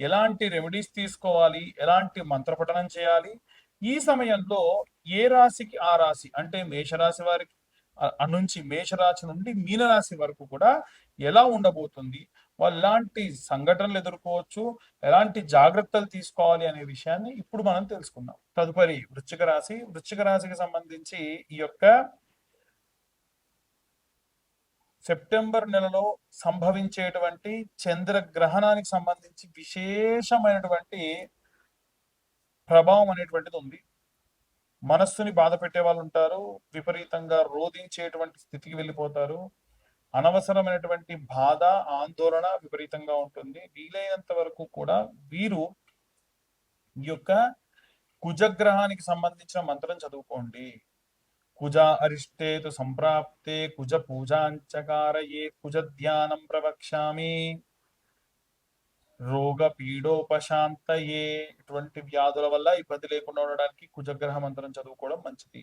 ఎలాంటి రెమెడీస్ తీసుకోవాలి? ఎలాంటి మంత్రపఠనం చేయాలి? ఈ సమయంలో ఏ రాశికి ఆ రాశి? అంటే మేషరాశి వారికి నుంచి మేషరాశి నుండి మీనరాశి వరకు కూడా ఎలా ఉండబోతుంది? వాళ్ళు ఎలాంటి సంఘటనలు ఎదుర్కోవచ్చు? ఎలాంటి జాగ్రత్తలు తీసుకోవాలి అనే విషయాన్ని ఇప్పుడు మనం తెలుసుకుందాం. తదుపరి వృశ్చిక రాశి. వృశ్చిక రాశికి సంబంధించి ఈ యొక్క సెప్టెంబర్ నెలలో సంభవించేటువంటి చంద్రగ్రహణానికి సంబంధించి విశేషమైనటువంటి ప్రభావం అనేటువంటిది ఉంది. మనస్సుని బాధ పెట్టే వాళ్ళు ఉంటారు విపరీతంగా రోధించేటువంటి స్థితికి వెళ్ళిపోతారు. అనవసరమైనటువంటి బాధ ఆందోళన విపరీతంగా ఉంటుంది. వీలైనంత వరకు కూడా వీరు ఈ యొక్క కుజగ్రహానికి సంబంధించిన మంత్రం చదువుకోండి. కుజ అరిష్టేతు సంప్రాప్తే కుజ పూజాంచకారయే కుజ ధ్యానం ప్రవక్ష్యామి రోగ పీడోపశాంతయే ఇటువంటి వ్యాధుల వల్ల ఇబ్బంది లేకుండా ఉండడానికి కుజగ్రహ మంత్రం చదువుకోవడం మంచిది.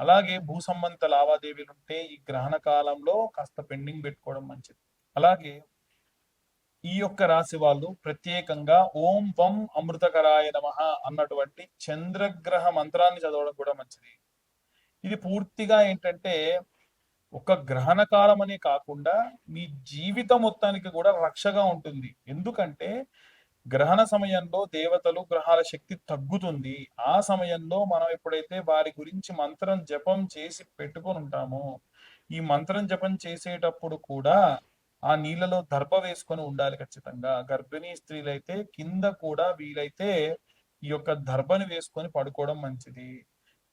అలాగే భూ సంబంధిత లావాదేవీలు ఉంటే ఈ గ్రహణ కాలంలో కాస్త పెండింగ్ పెట్టుకోవడం మంచిది. అలాగే ఈ యొక్క రాశి వాళ్ళు ప్రత్యేకంగా ఓం వం అమృతకరాయ నమః అన్నటువంటి చంద్రగ్రహ మంత్రాన్ని చదవడం కూడా మంచిది. ఇది పూర్తిగా ఏంటంటే ఒక గ్రహణ కాలం అనే కాకుండా మీ జీవితం మొత్తానికి కూడా రక్షగా ఉంటుంది. ఎందుకంటే గ్రహణ సమయంలో దేవతలు గ్రహాల శక్తి తగ్గుతుంది. ఆ సమయంలో మనం ఎప్పుడైతే వారి గురించి మంత్రం జపం చేసి పెట్టుకొని ఉంటామో ఈ మంత్రం జపం చేసేటప్పుడు కూడా ఆ నీళ్ళలో దర్భ వేసుకొని ఉండాలి ఖచ్చితంగా. గర్భిణీ స్త్రీలైతే కింద కూడా వీలైతే ఈ యొక్క దర్భని వేసుకొని పడుకోవడం మంచిది.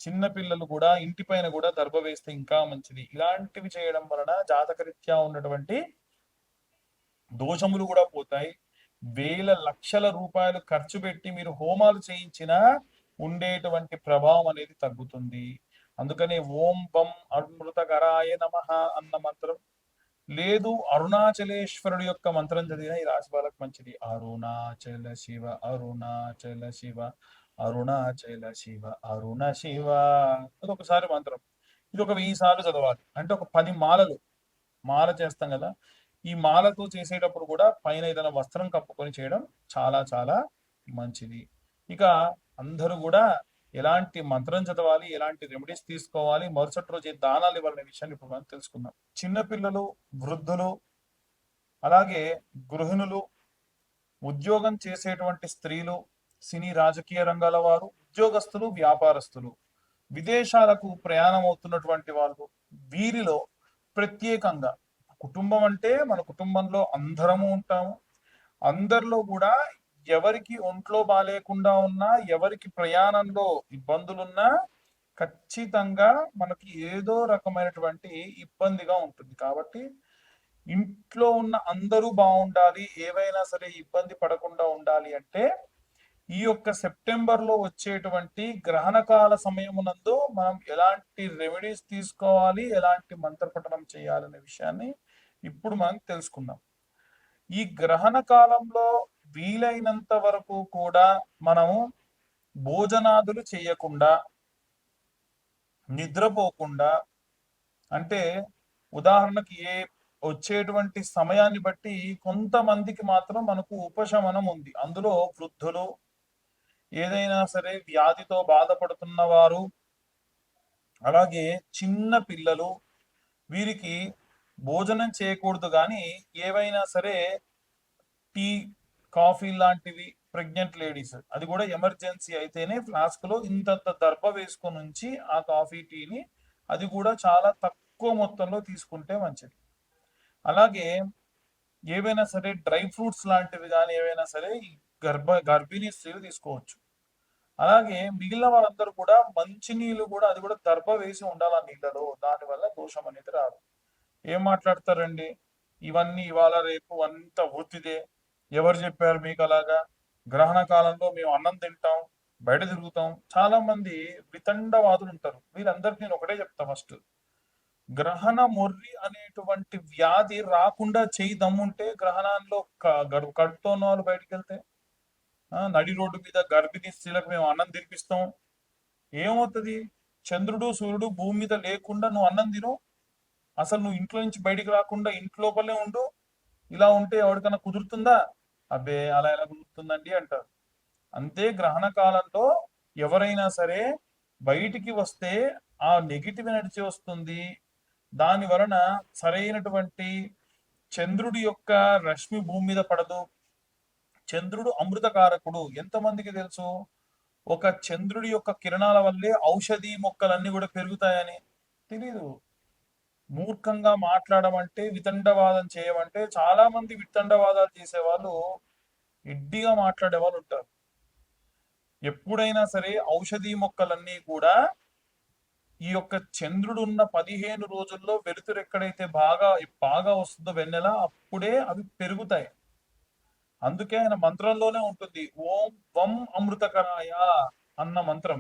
చిన్న పిల్లలు కూడా ఇంటి పైన కూడా దర్భ వేస్తే ఇంకా మంచిది. ఇలాంటివి చేయడం వలన జాతకరీత్యా ఉన్నటువంటి దోషములు కూడా పోతాయి. వేల లక్షల రూపాయలు ఖర్చు పెట్టి మీరు హోమాలు చేయించినా ఉండేటువంటి ప్రభావం అనేది తగ్గుతుంది. అందుకనే ఓం బం అమృతకరాయ నమ అన్న మంత్రం. లేదు అరుణాచలేశ్వరుడు యొక్క మంత్రం చదివిన ఈ రాశి వాళ్ళకి మంచిది. అరుణాచల శివ అరుణాచల శివ అరుణాచల శివ అరుణ శివ అది ఒకసారి మంత్రం. ఇది ఒక వెయ్యి సార్లు చదవాలి. అంటే ఒక పది మాలలు. మాల చేస్తాం కదా. ఈ మాలతో చేసేటప్పుడు కూడా పైన ఏదైనా వస్త్రం కప్పుకొని చేయడం చాలా చాలా మంచిది. ఇక అందరూ కూడా ఎలాంటి మంత్రం చదవాలి ఎలాంటి రెమెడీస్ తీసుకోవాలి మరుసటి రోజు దానాలు ఇవ్వాలనే విషయాన్ని ఇప్పుడు మనం తెలుసుకుందాం. చిన్నపిల్లలు వృద్ధులు అలాగే గృహిణులు ఉద్యోగం చేసేటువంటి స్త్రీలు సినీ రాజకీయ రంగాల వారు ఉద్యోగస్తులు వ్యాపారస్తులు. విదేశాలకు ప్రయాణం అవుతున్నటువంటి వాళ్ళు వీరిలో ప్రత్యేకంగా కుటుంబం అంటే మన కుటుంబంలో అందరము ఉంటాము. అందరిలో కూడా ఎవరికి ఒంట్లో బాగాలేకుండా ఉన్నా ఎవరికి ప్రయాణంలో ఇబ్బందులున్నా ఖచ్చితంగా మనకి ఏదో రకమైనటువంటి ఇబ్బందిగా ఉంటుంది. కాబట్టి ఇంట్లో ఉన్న అందరూ బాగుండాలి ఏవైనా సరే ఇబ్బంది పడకుండా ఉండాలి అంటే ఈ యొక్క సెప్టెంబర్లో వచ్చేటువంటి గ్రహణకాల సమయమునందు మనం ఎలాంటి రెమెడీస్ తీసుకోవాలి ఎలాంటి మంత్రపఠనం చేయాలనే విషయాన్ని ఇప్పుడు మనం తెలుసుకుందాం. ఈ గ్రహణ కాలంలో వీలైనంత వరకు కూడా మనము భోజనాదులు చేయకుండా నిద్రపోకుండా అంటే ఉదాహరణకి ఏ వచ్చేటువంటి సమయాన్ని బట్టి కొంతమందికి మాత్రం మనకు ఉపశమనం ఉంది. అందులో వృద్ధులు ఏదైనా సరే వ్యాధితో బాధపడుతున్న వారు అలాగే చిన్న పిల్లలు వీరికి భోజనం చేయకూడదు కానీ ఏవైనా సరే టీ కాఫీ లాంటివి ప్రెగ్నెంట్ లేడీస్ అది కూడా ఎమర్జెన్సీ అయితేనే ఫ్లాస్క్లో ఇంతంత దర్భ వేసుకొని ఉంచి ఆ కాఫీ టీని అది కూడా చాలా తక్కువ మొత్తంలో తీసుకుంటే మంచిది. అలాగే ఏవైనా సరే డ్రై ఫ్రూట్స్ లాంటివి కానీ ఏవైనా సరే ఈ గర్భ గర్భిణీ స్త్రీలు తీసుకోవచ్చు. అలాగే మిగిలిన వాళ్ళందరూ కూడా మంచి నీళ్ళు కూడా అది కూడా దర్భ వేసి ఉండాలి ఆ నీళ్ళలో. దానివల్ల దోషం అనేది రాదు. ఏం మాట్లాడతారండి? ఇవన్నీ ఇవాళ రేపు అంత వృత్తిదే. ఎవరు చెప్పారు మీకు అలాగా? గ్రహణ కాలంలో మేము అన్నం తింటాం బయట తిరుగుతాం. చాలా మంది వితండవాదులు ఉంటారు. వీరందరికి నేను ఒకటే చెప్తా ఫస్ట్. గ్రహణ మొర్రి అనేటువంటి వ్యాధి రాకుండా చేయి దమ్ముంటే గ్రహణంలో క- కడుపుతో ఉన్న వాళ్ళు బయటికి వెళ్తే నడి రోడ్డు మీద గర్భిణీ స్త్రీలకు మేము అన్నం తినిపిస్తాం. ఏమవుతుంది? చంద్రుడు సూర్యుడు భూమి మీద లేకుండా నువ్వు అన్నం తిను. అసలు నువ్వు ఇంట్లో నుంచి బయటికి రాకుండా ఇంటి లోపలే ఉండు. ఇలా ఉంటే ఎవరికైనా కుదురుతుందా? అబ్బే అలా ఎలా కుదురుతుందండి అంటారు. అంతే గ్రహణ కాలంలో ఎవరైనా సరే బయటికి వస్తే ఆ నెగిటివ్ ఎనర్జీ వస్తుంది. దాని వలన సరైనటువంటి చంద్రుడి యొక్క రశ్మి భూమి మీద పడదు. చంద్రుడు అమృతకారకుడు. ఎంతమందికి తెలుసు? ఒక చంద్రుడి యొక్క కిరణాల వల్లే ఔషధి మొక్కలన్నీ కూడా పెరుగుతాయని. తెలీదు. మూర్ఖంగా మాట్లాడమంటే వితండవాదం చేయమంటే చాలా మంది వితండవాదాలు చేసే వాళ్ళు ఎడ్డిగా మాట్లాడే వాళ్ళు ఉంటారు. ఎప్పుడైనా సరే ఔషధి మొక్కలన్నీ కూడా ఈ యొక్క చంద్రుడు ఉన్న పదిహేను రోజుల్లో వెలుతురు ఎక్కడైతే బాగా బాగా వస్తుందో వెన్నెల అప్పుడే అవి పెరుగుతాయి. అందుకే ఆయన మంత్రంలోనే ఉంటుంది. ఓం వం అమృతకరాయ అన్న మంత్రం.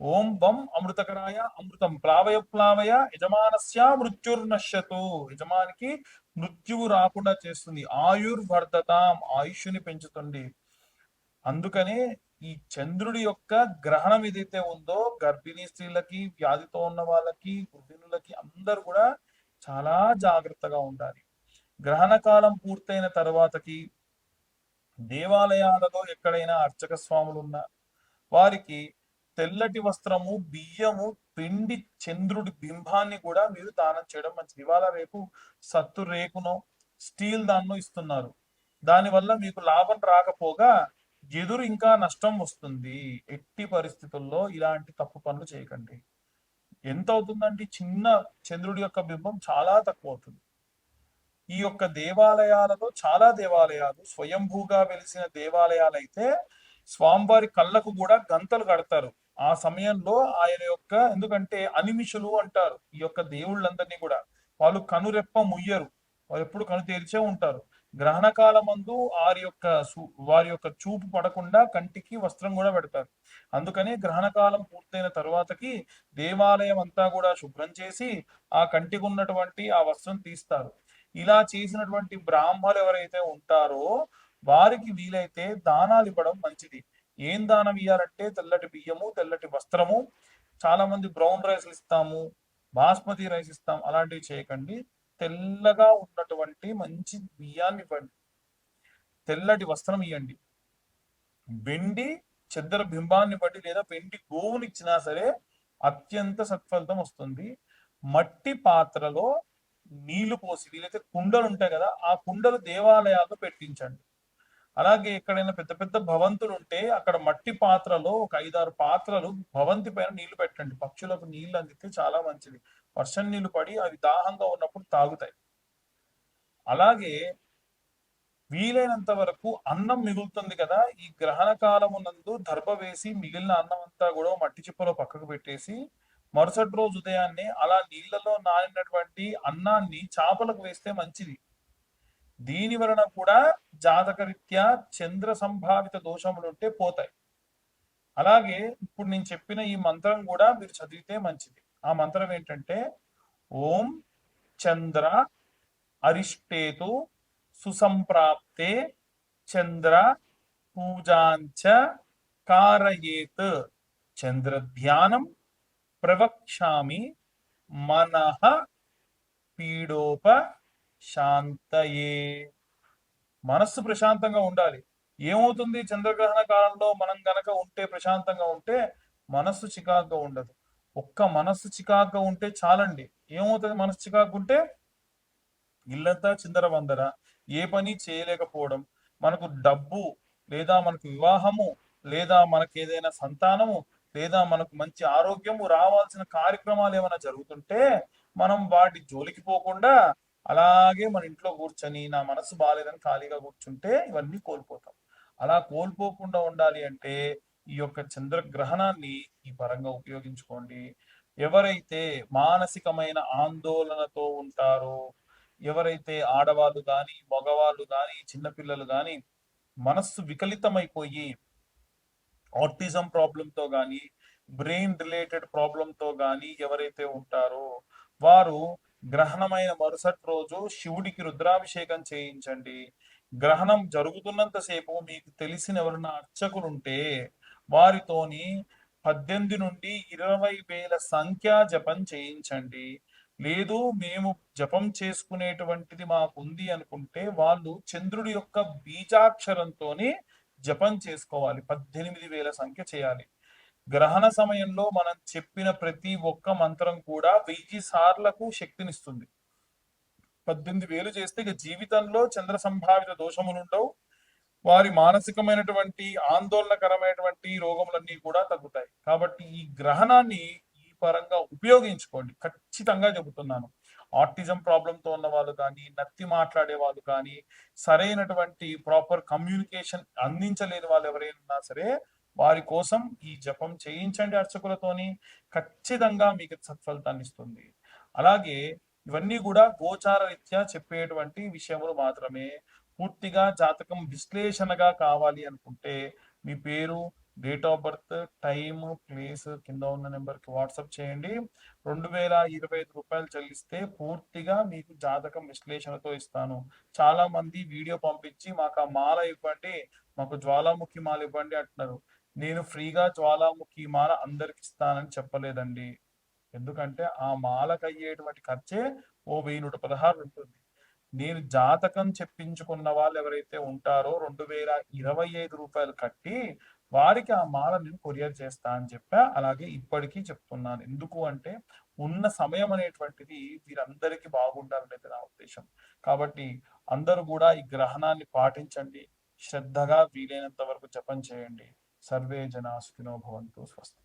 ఓం వం అమృతకరాయ అమృతం. ప్లావయ ప్లావయ యజమానస్య మృత్యుర్నశ్యతు. యజమానికి మృత్యువు రాకుండా చేస్తుంది. ఆయుర్వర్ధతాం ఆయుష్ని పెంచుతుంది. అందుకనే ఈ చంద్రుడి యొక్క గ్రహణం ఏదైతే ఉందో గర్భిణీ స్త్రీలకి వ్యాధితో ఉన్న వాళ్ళకి గృహిణులకి అందరు కూడా చాలా జాగ్రత్తగా ఉండాలి. గ్రహణ కాలం పూర్తయిన తర్వాతకి దేవాలయాలలో ఎక్కడైనా అర్చక స్వాములు ఉన్నా వారికి తెల్లటి వస్త్రము బియ్యము పిండి చంద్రుడి బింబాన్ని కూడా మీరు దానం చేయడం మంచిది. ఇవాళ రేపు సత్తు రేకునో స్టీల్ దాన్నో ఇస్తున్నారు. దానివల్ల మీకు లాభం రాకపోగా ఎదురు ఇంకా నష్టం వస్తుంది. ఎట్టి పరిస్థితుల్లో ఇలాంటి తప్పు పనులు చేయకండి. ఎంత అవుతుందంటే చిన్న చంద్రుడి యొక్క బింబం చాలా తక్కువ అవుతుంది ఈ యొక్క దేవాలయాలలో చాలా దేవాలయాలు స్వయంభూగా వెలిసిన దేవాలయాలు అయితే స్వామివారి కళ్ళకు కూడా గంతలు కడతారు. ఆ సమయంలో ఆయన యొక్క ఎందుకంటే అనిమిషులు అంటారు ఈ యొక్క దేవుళ్ళందరినీ కూడా. వాళ్ళు కనురెప్ప ముయ్యరు. వాళ్ళు ఎప్పుడు కను తెరిచే ఉంటారు. గ్రహణ కాలమందు వారి యొక్క వారి యొక్క చూపు పడకుండా కంటికి వస్త్రం కూడా పెడతారు. అందుకనే గ్రహణ కాలం పూర్తయిన తర్వాతకి దేవాలయం అంతా కూడా శుభ్రం చేసి ఆ కంటికి ఉన్నటువంటి ఆ వస్త్రం తీస్తారు. ఇలా చేసినటువంటి బ్రాహ్మలు ఎవరైతే ఉంటారో వారికి వీలైతే దానాలు ఇవ్వడం మంచిది. ఏం దానం ఇవ్వాలంటే తెల్లటి బియ్యము తెల్లటి వస్త్రము చాలా మంది బ్రౌన్ రైస్ ఇస్తాము బాస్మతి రైస్ ఇస్తాం అలాంటివి చేయకండి. తెల్లగా ఉన్నటువంటి మంచి బియ్యాన్ని ఇవ్వండి. తెల్లటి వస్త్రం ఇవ్వండి వెండి చెద్దర బింబాన్ని బట్టి లేదా వెండి గోవుని ఇచ్చినా సరే అత్యంత సత్ఫలితం వస్తుంది. మట్టి పాత్రలో నీళ్ళు పోసి వీలైతే కుండలు ఉంటాయి కదా ఆ కుండలు దేవాలయాల్లో పెట్టించండి. అలాగే ఎక్కడైనా పెద్ద పెద్ద భవంతులు ఉంటే అక్కడ మట్టి పాత్రలో ఒక ఐదారు పాత్రలు భవంతి పైన నీళ్ళు పెట్టండి. పక్షులకు నీళ్ళు అందితే చాలా మంచిది. వర్షం నీళ్ళు పడి అవి దాహంగా ఉన్నప్పుడు తాగుతాయి. అలాగే వీలైనంత వరకు అన్నం మిగులుతుంది కదా ఈ గ్రహణ కాలం నందు దర్భ వేసి మిగిలిన అన్నం అంతా కూడా మట్టి చిప్పలో పక్కకు పెట్టేసి మరుసటి రోజు ఉదయాన్నే అలా నీళ్ళలో నానినటువంటి అన్నాన్ని చేపలకు వేస్తే మంచిది. దీని వలన కూడా జాతకరీత్యా చంద్ర సంభావిత దోషములు ఉంటే పోతాయి. అలాగే ఇప్పుడు నేను చెప్పిన ఈ మంత్రం కూడా మీరు చదివితే మంచిది. ఆ మంత్రం ఏంటంటే ఓం చంద్ర అరిష్టేతు సుసంప్రాప్తే చంద్ర పూజాంచ కారయేత్ చంద్ర ధ్యానం ప్రవక్ష్యామి మనః పీడోప శాంతయే మనస్సు ప్రశాంతంగా ఉండాలి. ఏమవుతుంది? చంద్రగ్రహణ కాలంలో మనం గనక ఉంటే ప్రశాంతంగా ఉంటే మనస్సు చికాకుగా ఉండదు. ఒక్క మనస్సు చికాకుగా ఉంటే చాలండి. ఏమవుతుంది? మనస్సు చికాకు ఉంటే ఇల్లంతా చిందర వందర ఏ పని చేయలేకపోవడం. మనకు డబ్బు లేదా మనకు వివాహము లేదా మనకు ఏదైనా సంతానము లేదా మనకు మంచి ఆరోగ్యము రావాల్సిన కార్యక్రమాలు ఏమైనా జరుగుతుంటే మనం వాటి జోలికి పోకుండా అలాగే మన ఇంట్లో కూర్చొని నా మనసు బాగాలేదని ఖాళీగా కూర్చుంటే ఇవన్నీ కోల్పోతాం. అలా కోల్పోకుండా ఉండాలి అంటే ఈ యొక్క చంద్రగ్రహణాన్ని ఈ పరంగా ఉపయోగించుకోండి. ఎవరైతే మానసికమైన ఆందోళనతో ఉంటారో ఎవరైతే ఆడవాళ్ళు కానీ మగవాళ్ళు కానీ చిన్నపిల్లలు కానీ మనస్సు వికలితమైపోయి ఆటిజం ప్రాబ్లంతో కానీ బ్రెయిన్ రిలేటెడ్ ప్రాబ్లంతో కానీ ఎవరైతే ఉంటారో వారు గ్రహణమైన మరుసటి రోజు శివుడికి రుద్రాభిషేకం చేయించండి. గ్రహణం జరుగుతున్నంతసేపు మీకు తెలిసిన ఎవరైనా అర్చకులు ఉంటే వారితోని పద్దెనిమిది నుండి ఇరవై వేల సంఖ్యా జపం చేయించండి. లేదు మేము జపం చేసుకునేటువంటిది మాకు ఉంది అనుకుంటే వాళ్ళు చంద్రుడి యొక్క బీజాక్షరంతోని జపం చేసుకోవాలి. పద్దెనిమిది వేల సంఖ్య చేయాలి. గ్రహణ సమయంలో మనం చెప్పిన ప్రతి ఒక్క మంత్రం కూడా వెయ్యి సార్లకు శక్తినిస్తుంది. పద్దెనిమిది వేలు చేస్తే ఇక జీవితంలో చంద్ర సంభావిత దోషములు ఉండవు. వారి మానసికమైనటువంటి ఆందోళనకరమైనటువంటి రోగములన్నీ కూడా తగ్గుతాయి. కాబట్టి ఈ గ్రహణాన్ని ఈ పరంగా ఉపయోగించుకోండి. ఖచ్చితంగా చెబుతున్నాను. ఆటిజం ప్రాబ్లంతో ఉన్న వాళ్ళు కానీ నత్తి మాట్లాడే వాళ్ళు కానీ సరైనటువంటి ప్రాపర్ కమ్యూనికేషన్ అందించలేని వాళ్ళు ఎవరైనా సరే వారి కోసం ఈ జపం చేయించండి అర్చకులతోని. ఖచ్చితంగా మీకు సత్ఫలితాన్ని ఇస్తుంది. అలాగే ఇవన్నీ కూడా గోచార రీత్యా చెప్పేటువంటి విషయములు మాత్రమే. పూర్తిగా జాతకం విశ్లేషణగా కావాలి అనుకుంటే మీ పేరు date of birth time place కింద ఉన్న నెంబర్కి వాట్సాప్ చేయండి. రెండు వేల ఇరవై ఐదు రూపాయలు చెల్లిస్తే పూర్తిగా మీకు జాతకం విశ్లేషణతో ఇస్తాను. చాలా మంది వీడియో పంపించి మాకు ఆ మాల ఇవ్వండి మాకు జ్వాలాముఖి మాల ఇవ్వండి అంటున్నారు. నేను ఫ్రీగా జ్వాలాముఖి మాల అందరికి ఇస్తానని చెప్పలేదండి. ఎందుకంటే ఆ మాలకు అయ్యేటువంటి ఖర్చే ఓ వెయ్యి నూట పదహారు ఉంటుంది. నేను జాతకం చెప్పించుకున్న వాళ్ళు ఎవరైతే ఉంటారో రెండు వేల ఇరవై ఐదు రూపాయలు కట్టి వారికి ఆ మాల నేను కొరియర్ చేస్తా అని చెప్పా. అలాగే ఇప్పటికీ చెప్తున్నాను. ఎందుకు అంటే ఉన్న సమయం అనేటువంటిది వీరందరికీ బాగుండాలనేది నా ఉద్దేశం. కాబట్టి అందరూ కూడా ఈ గ్రహణాన్ని పాటించండి. శ్రద్ధగా వీలైనంత వరకు జపం చేయండి. సర్వే జనా సుఖినో భవంతు. స్వస్తి.